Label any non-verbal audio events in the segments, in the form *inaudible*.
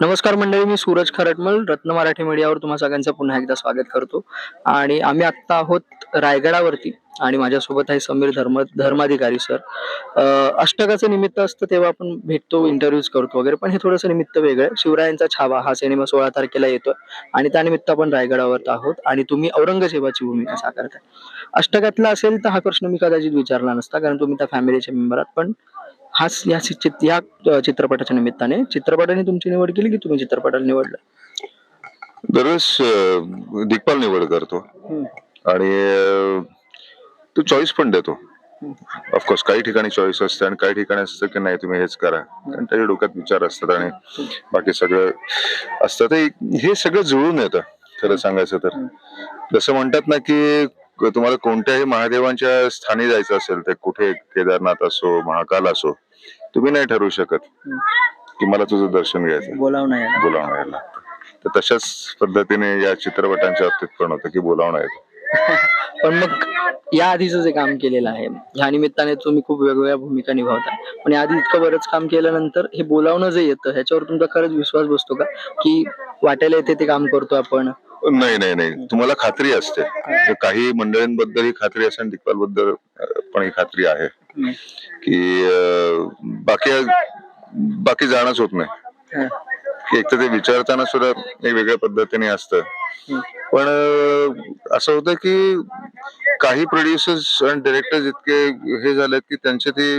नमस्कार मंडळी मी सूरज खरटमल रत्न मराठी मीडियावर तुम्हा सगळ्यांचं पुन्हा एकदा स्वागत करतो. आणि आम्ही आत्ता आहोत रायगडावरती आणि माझ्यासोबत आहे समीर धर्म धर्माधिकारी सर. अष्टकाचं निमित्त असतं तेव्हा आपण भेटतो इंटरव्ह्यूज करतो वगैरे पण हे थोडंसं निमित्त वेगळं शिवरायांचा छावा हा सिनेमा सोळा तारखेला येतोय आणि त्यानिमित्त आपण रायगडावर आहोत आणि तुम्ही औरंगजेबाची भूमिका साकारताय अष्टकातला असेल तर हा प्रश्न मी कदाचित विचारला नसता कारण तुम्ही त्या फॅमिलीचे मेंबर आहात पण हाच या चित- या चित्रपटाच्या निमित्ताने. चित्रपटाने तुमची निवड केली की तुम्ही चित्रपटाला निवडलं? दरवेळेस दिग्पाल निवड करतो. आणि तो चॉईस पण देतो. ऑफकोर्स काही ठिकाणी चॉईस असते आणि काही ठिकाणी असतं की नाही तुम्ही हेच करा. कारण त्याच्या डोक्यात विचार असतात आणि बाकी सगळं असतं. हे सगळं जुळून येतं खरं सांगायचं तर. जसं म्हणतात ना की तुम्हाला कोणत्याही महादेवांच्या स्थानी जायचं असेल ते कुठे केदारनाथ असो महाकाल असो तुम्ही नाही ठरवू शकत की मला तुझं दर्शन घ्यायचं बोलावं नाही आलं. बोलावणं यायला लागतं. तर तशाच पद्धतीने या चित्रपटांच्या बाबतीत पण होतं की बोलावणं येतं. *laughs* पण मग या आधीचं जे काम केलेलं आहे ह्या निमित्ताने तुम्ही खूप वेगवेगळ्या भूमिका निभावता. पण या आधी इतकं बरंच काम केल्यानंतर हे बोलावणं जे येतं ह्याच्यावर तुमचा खरंच विश्वास बसतो का? की वाटायला येते ते काम करतो आपण? नाही नाही नाही. तुम्हाला खात्री असते. काही मंडळींबद्दल ही खात्री असते आणि दिग्पाल बद्दल पण ही खात्री आहे. की बाकी बाकी जाणंच होत नाही. की एक तर ते विचारताना सुद्धा एक वेगळ्या पद्धतीने असतं. पण असं होतं की काही प्रोड्युसर्स आणि डिरेक्टर्स इतके हे झालेत की त्यांचे ते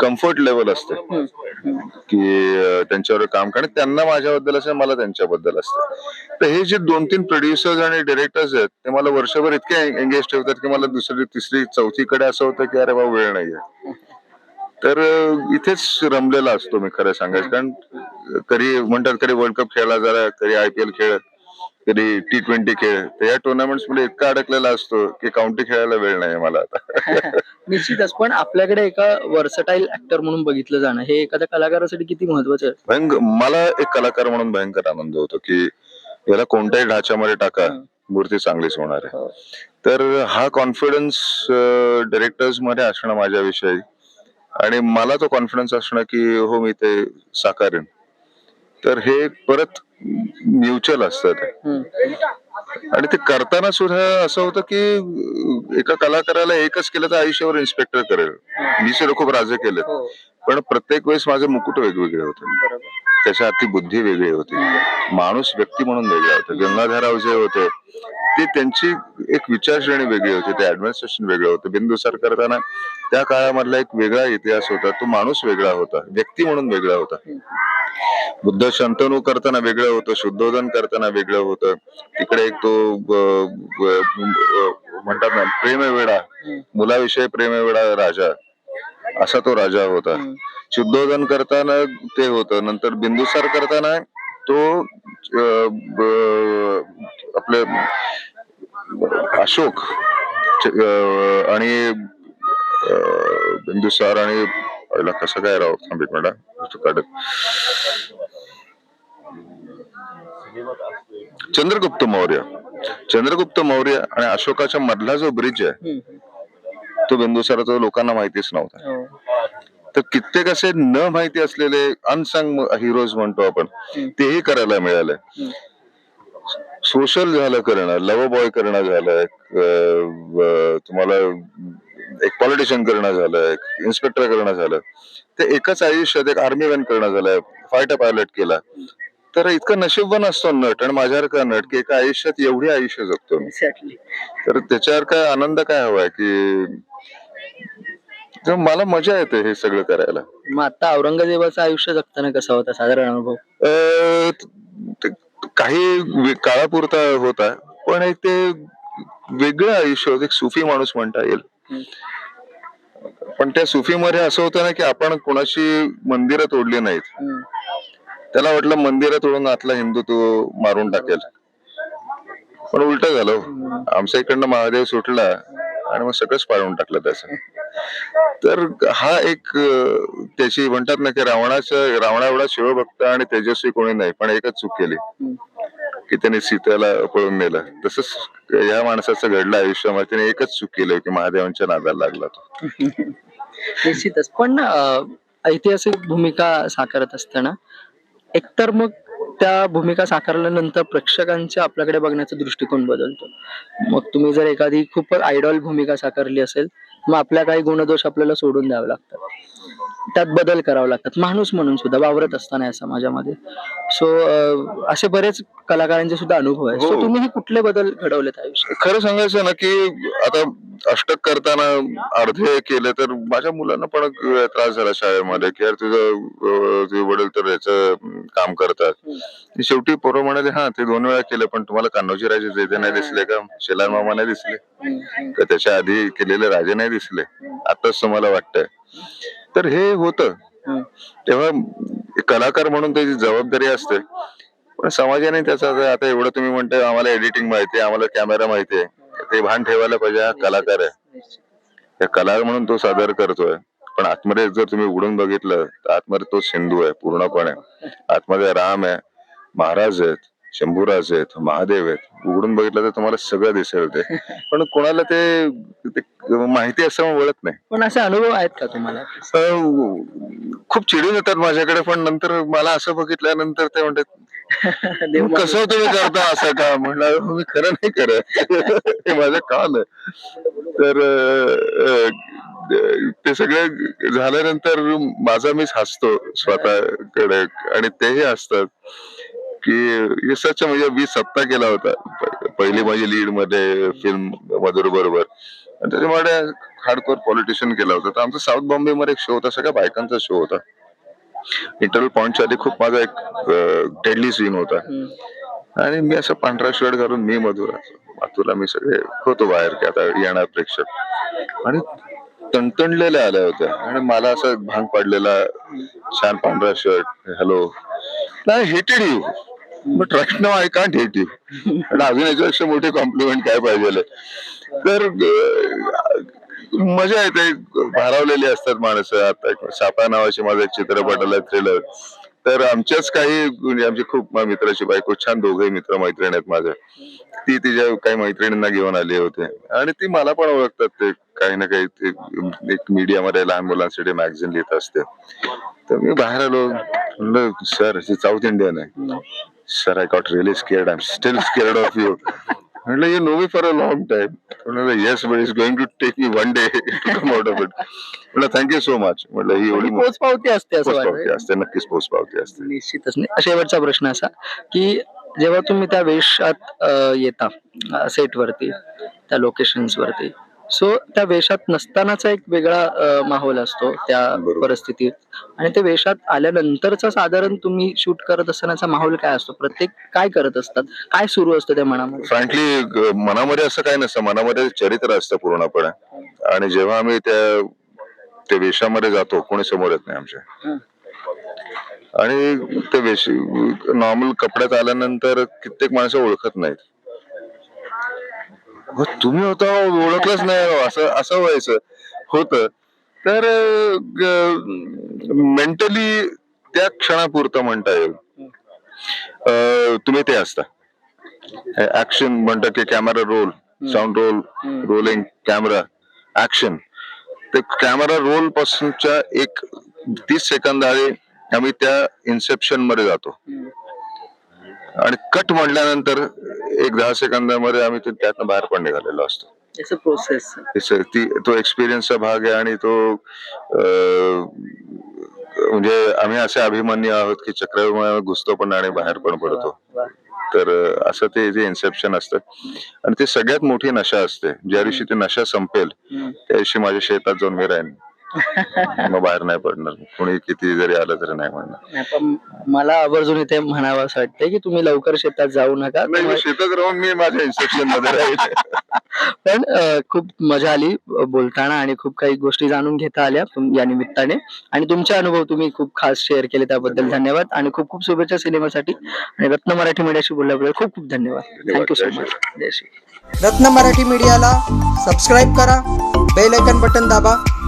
कम्फर्ट लेवल असते. की त्यांच्यावर काम कारण. त्यांना माझ्याबद्दल असेल मला त्यांच्याबद्दल असतं. तर हे जे दोन तीन प्रोड्युसर्स आणि डिरेक्टर्स आहेत ते मला वर्षभर इतके एंगेज ठेवतात की मला दुसरी तिसरी चौथीकडे असं होतं की अरे भाऊ वेळ नाहीये. तर इथेच रमलेला असतो मी खरं सांगायचं. कारण कधी म्हणतात कधी वर्ल्ड कप खेळला जरा कधी आयपीएल खेळ. कधी टी ट्वेंटी खेळ. तर या टुर्नामेंट्समध्ये इतका अडकलेला असतो की काउंटी खेळायला वेळ नाही मला आता. *laughs* निश्चितच. पण आपल्याकडे एका वर्सटाईल ऍक्टर म्हणून बघितलं जाणं हे एखाद्या कलाकारासाठी किती महत्वाचं आहे? भयंक मला एक कलाकार म्हणून भयंकर आनंद होतो की याला कोणत्याही ढाच्यामध्ये टाका. मूर्ती चांगलीच होणार आहे. हो. तर हा कॉन्फिडन्स डिरेक्टर्समध्ये असणं माझ्याविषयी. आणि मला तो कॉन्फिडन्स असणं की हो मी ते साकारेन. तर हे परत म्युच्युअल असतं ते. हम्म. आणि ते करताना सुद्धा असं होतं की एका कलाकाराला एकच केलं तर आयुष्यावर इन्स्पेक्टर करेल. मी सुद्धा खूप राजे केले हो. पण प्रत्येक वेळेस माझे मुकुट वेगवेगळे होते. त्याच्या हाती बुद्धी वेगळी होती. माणूस व्यक्ती म्हणून वेगळा होता. गंगाधरराव जे होते ते त्यांची एक विचारश्रेणी वेगळी होती. ते ऍडमिनिस्ट्रेशन वेगळं होतं. बिंदुसार करताना त्या काळामधला एक वेगळा इतिहास होता. तो माणूस वेगळा होता. व्यक्ती म्हणून वेगळा होता. बुद्ध शंतनू करताना वेगळं होतं शुद्धोधन करताना वेगळं होतं. तिकडे एक तो म्हणतात ना प्रेमवेडा मुलाविषयी प्रेमवेडा राजा असा तो राजा होता. शुद्धोधन करताना ते होतं नंतर बिंदुसार करताना तो आपले अशोक आणि बिंदुसार आणि कसं काय राव थांब एक काढत चंद्रगुप्त मौर्य चंद्रगुप्त मौर्य आणि अशोकाच्या मधला जो ब्रिज आहे. तो बिंदुसाराचा लोकांना माहितीच नव्हता हो. तर कित्येक असे न माहिती असलेले अनसंग हिरोज म्हणतो आपण. तेही करायला मिळाले. सोशल झालं करणं लव बॉय करणं झालं तुम्हाला एक पॉलिटिशियन करणं झालं एक इन्स्पेक्टर करणं झालं. ते एकच आयुष्यात एक आर्मी मॅन करणं झालं फायटर पायलट केला. तर इतकं नशीबवान असतो नट आणि माझ्यासारखा नट? की एका आयुष्यात एवढी आयुष्य जगतो मी. तर त्याच्यावर काय आनंद काय हवाय की मला मजा येते हे सगळं करायला. मग आता औरंगजेबाचं आयुष्य जगताना कसा होता? साधारण अनुभव? काही काळापुरता होता पण एक ते वेगळं आयुष्य होतं एक सुफी माणूस म्हणता येईल. पण त्या सुफीमध्ये असं होतं ना की आपण कोणाची मंदिरं तोडली नाहीत. त्याला वाटलं मंदिरं तोडून आतला हिंदू तो मारून टाकेल पण उलट झालं हो. आमच्या इकडनं महादेव सुटला आणि मग सगळंच पाळून टाकलं त्याचं तर हा एक त्याची म्हणतात ना की रावणाचं रावणा एवढा शिवभक्त आणि तेजस्वी कोणी नाही पण एकच चूक केली. की त्याने सीतेला पळून नेलं. तसंच या माणसाचं घडलं आयुष्यामध्ये. त्याने एकच चूक केलं की महादेवांच्या नादाला लागला तो. *laughs* निश्चितच. पण ऐतिहासिक भूमिका साकारत असताना एकतर मग त्या भूमिका साकारल्यानंतर प्रेक्षकांच्या आपल्याकडे बघण्याचा दृष्टिकोन बदलतो. मग तुम्ही जर एखादी खूप आयडॉल भूमिका साकारली असेल मग आपल्या काही गुणदोष आपल्याला सोडून द्यावे लागतात. त्यात बदल करावे लागतात. माणूस म्हणून सुद्धा वावरत असताना या समाजामध्ये. सो असे बरेच कलाकारांचे सुद्धा अनुभव आहेत. सो हो. तुम्ही हे कुठले बदल घडवलेत आयुष्यात? खरं सांगायचं ना की आता अष्टक करताना अर्धे केले तर माझ्या मुलांना पण त्रास झाला शाळेमध्ये. की यार तुझं वडील तर याचं काम करतात. शेवटी पोरं म्हणाले हा ते दोन वेळा केलं पण तुम्हाला कान्होजी राजे जे ते नाही दिसले का? शेलार मामा नाही दिसले. का त्याच्या आधी केलेले राजे नाही दिसले? आताच तुम्हाला वाटतंय. तर हे होतं. तेव्हा कलाकार म्हणून त्याची जबाबदारी असते. पण समाजाने त्याचा आता- एवढं तुम्ही म्हणताय आम्हाला एडिटिंग माहिती आहे आम्हाला कॅमेरा माहिती आहे. ते भान ठेवायला पाहिजे हा कलाकार आहे. त्या कला म्हणून तो सादर करतोय. पण आतमध्ये जर तुम्ही उघडून बघितलं तर आतमध्ये तो सिंधू आहे पूर्णपणे. आतमध्ये राम आहे महाराज आहेत शंभूराज आहेत महादेव आहेत. उघडून बघितलं तर तुम्हाला सगळं दिसेल ते. पण कोणाला ते माहिती असं वळत नाही. पण असे अनुभव आहेत का तुम्हाला? खूप चिडून येतात माझ्याकडे पण नंतर मला असं बघितल्यानंतर ते म्हणतात *laughs* देव "मग कसं तुम्ही करता असं का? म्हणलं मी खरं नाही करत. *laughs* हे माझं आहे. तर ते सगळं झाल्यानंतर माझा मीच हसतो स्वतःकडे आणि तेही असतात की यशाच्या म्हणजे मी सत्ता केला होता पहिली माझी लीडमध्ये फिल्म मधुर बरोबर. आणि त्याच्यामुळे हार्डकोर पॉलिटिशियन केला होता. तर आमचा साऊथ बॉम्बे मध्ये एक शो होता सगळ्या बायकांचा शो होता. इंटरव्ह्यू पॉईंटच्या आधी खूप माझा एक डेडली सीन होता. आणि मी असं पांढरा शर्ट घालून मी मधुर मातुला मी सगळे होतो बाहेर की आता येणार प्रेक्षक. आणि तणतणलेल्या आल्या होत्या. आणि मला असं भांग पडलेला छान पांढरा शर्ट हॅलो नाही hated you but now I can't hate you आणि अजून याच्यापेक्षा मोठी कॉम्प्लिमेंट काय पाहिजे? तर मजा येते. भारावलेली असतात माणसं. आता एक सापा नावाची माझा एक चित्रपट आला थ्रिलर तर आमच्याच काही म्हणजे आमची खूप मित्राची बायको छान दोघे मित्र मैत्रिणी आहेत माझ्या. ती तिच्या काही मैत्रिणींना घेऊन आले होते. आणि ती मला पण ओळखतात. ते काही ना काही ते एक मीडियामध्ये लहान मुलांसाठी मॅगझिन लिहित असते. तर मी बाहेर आलो. म्हणलं सर साऊथ इंडियन आहे. Sir I got really scared I am still scared of you म्हटलं you know me for a long time म्हटलं yes but is going to take me one day to come out of it म्हटलं thank you so much म्हटलं ही एवढी पोच पावती असते असं वाटतं असते नक्कीच पोच पावती असते. निश्चितच. नाही शेवटचा प्रश्न असा की जेव्हा तुम्ही त्या वेशात अं, येता सेट वरती त्या लोकेशन्स वरती सो त्या वेशात नसतानाचा एक वेगळा माहोल असतो त्या. परिस्थितीत. आणि ते वेशात आल्यानंतरचा साधारण तुम्ही शूट करत असतानाचा माहोल काय असतो? प्रत्येक काय करत असतात? काय सुरू असतं त्या मनामध्ये? फ्रँकली मनामध्ये असं काही नसतं. मनामध्ये चरित्र असतं पूर्णपणे. आणि जेव्हा आम्ही त्या त्या वेशामध्ये जातो कोणी समोर येत नाही आमच्या. आणि ते वेश नॉर्मल कपड्यात आल्यानंतर कित्येक माणसं ओळखत नाहीत. "हो, तुम्ही होता ओळखलंच नाही हो," असं असं व्हायचं. होत. तर मेंटली त्या क्षणापुरतं म्हणता येईल. तुम्ही ते असता. ऍक्शन म्हणतात की camera roll sound roll. Rolling camera action ते कॅमेरा रोल पासूनच्या एक तीस सेकंद आधी आम्ही त्या इन्सेप्शनमध्ये जातो. आणि कट म्हटल्यानंतर एक दहा सेकंदामध्ये आम्ही ते त्यातनं बाहेर पण निघालेलो असतो. प्रोसेस ती तो एक्सपिरियन्सचा भाग आहे आणि तो म्हणजे आम्ही असे अभिमान्य आहोत की चक्रव्यूहामध्ये घुसतो पण आणि बाहेर पण पडतो. तर असं ते जे इन्सेप्शन असतं. आणि ते सगळ्यात मोठी नशा असते. ज्या दिवशी ती नशा संपेल त्या दिवशी माझ्या शेतात जाऊन मी राहीन. मग बाहेर नाही पडणार. कोणी किती जरी आलं तरी नाही म्हणणार. नाही, पण मला आवर्जून इथे म्हणावं असं वाटतंय की तुम्ही लवकर शेतात जाऊ नका. नाही मी शेतात राहून मी माझ्या इन्सेप्शनमध्ये राहील. *laughs* पण अं, खूप मजा आली अं, बोलताना आणि खूप काही गोष्टी जाणून घेता आल्या तुम- या निमित्ताने. आणि तुमचे अनुभव तुम्ही खूप खास शेअर केले त्याबद्दल धन्यवाद. आणि खूप खूप शुभेच्छा सिनेमासाठी. आणि रत्न मराठी मीडियाशी बोलल्याबद्दल खूप खूप धन्यवाद. थँक्यू सो मच जय श्री रत्न मराठी मीडियाला सबस्क्राईब करा बेल आयकन बटन दाबा